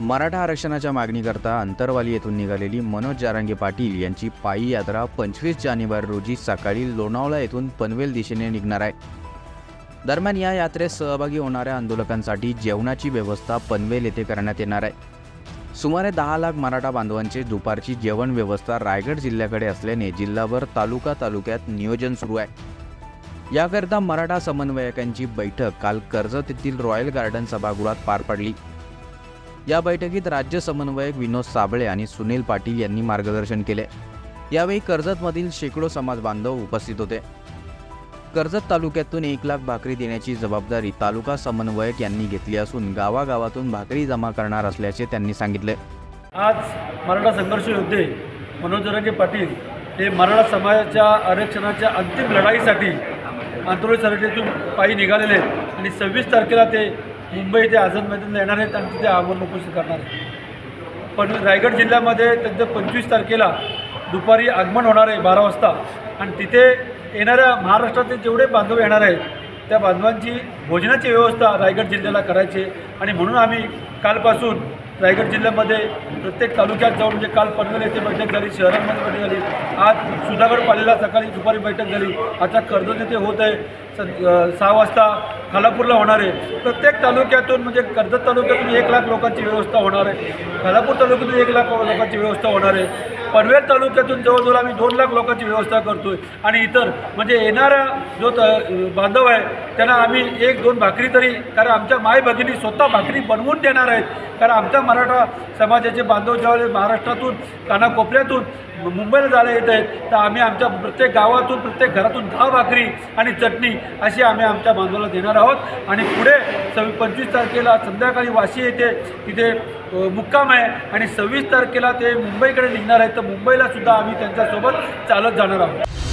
मराठा आरक्षणाच्या मागणीकरता अंतरवाली येथून निघालेली मनोज जारांगे पाटील यांची पायी यात्रा पंचवीस जानेवारी रोजी सकाळी लोणावळा येथून पनवेल दिशेने निघणार आहे. दरम्यान या यात्रेत सहभागी होणाऱ्या आंदोलकांसाठी जेवणाची व्यवस्था पनवेल येथे करण्यात येणार आहे. सुमारे दहा लाख मराठा बांधवांचे दुपारची जेवण व्यवस्था रायगड जिल्ह्याकडे असल्याने जिल्हाभर तालुका तालुक्यात नियोजन सुरू आहे. याकरता मराठा समन्वयकांची बैठक काल कर्जत येथील रॉयल गार्डन सभागृहात पार पडली. या बैठकीत राज्य समन्वयक विनोद साबळे आणि सुनील पाटील यांनी मार्गदर्शन केले. यावेळी कर्जतमधील शेकडो समाज बांधव उपस्थित होते. कर्जत तालुक्यातून एक लाख भाकरी देण्याची जबाबदारी तालुका समन्वयक यांनी घेतली असून गावागावातून भाकरी जमा करणार असल्याचे त्यांनी सांगितले. आज मराठा संघर्ष योद्धे मनोजरंगे पाटील हे मराठा समाजाच्या आरक्षणाच्या अंतिम लढाईसाठी आंतरोळी पायी निघालेले आहेत आणि सव्वीस तारखेला ते मुंबई ते आझाद मैदान येणार आहेत आणि तिथे आव्हान उपस्थित करणार आहेत. पण रायगड जिल्ह्यामध्ये त्यांचं पंचवीस तारखेला दुपारी आगमन होणार आहे बारा वाजता. आणि तिथे येणाऱ्या महाराष्ट्रातले जेवढे बांधव येणार आहेत त्या बांधवांची भोजनाची व्यवस्था रायगड जिल्ह्याला करायची आहे. आणि म्हणून आम्ही कालपासून रायगड जिल्ह्यामध्ये प्रत्येक तालुक्यात जाऊन म्हणजे काल पनवेल येथे बैठक झाली शहरांमध्ये बैठक झाली आज सुधागड पालेला सकाळी दुपारी बैठक झाली. आता कर्जत येथे होत आहे. सहा वाजता खालापूरला होणार आहे. प्रत्येक तालुक्यातून म्हणजे कर्जत तालुक्यातून एक लाख लोकांची व्यवस्था होणार आहे. खालापूर तालुक्यातून एक लाख लोकांची व्यवस्था होणार आहे. पनवेल तालुक्यातून जवळजवळ आम्ही दोन लाख लोकांची व्यवस्था करतो आहे आणि इतर म्हणजे येणारा जो त बांधव आहे त्यांना आम्ही एक दोन भाकरी तरी कारण आमच्या माय भगिनी स्वतः भाकरी बनवून देणार आहेत. कारण आमच्या मराठा समाजाचे बांधव ज्यावेळेस महाराष्ट्रातून कानाकोपऱ्यातून मुंबईला जायला येत आहेत तर आम्ही आमच्या प्रत्येक गावातून प्रत्येक घरातून दहा भाकरी आणि चटणी अशी आम्ही आमच्या बांधवाला देणार आहोत. आणि पुढे सव्वी पंचवीस तारखेला संध्याकाळी वाशी येथे तिथे मुक्काम आहे. आणि सव्वीस तारखेला ते मुंबईकडे निघणार आहेत तर मुंबईला सुद्धा आम्ही त्यांच्यासोबत चालत जाणार आहोत.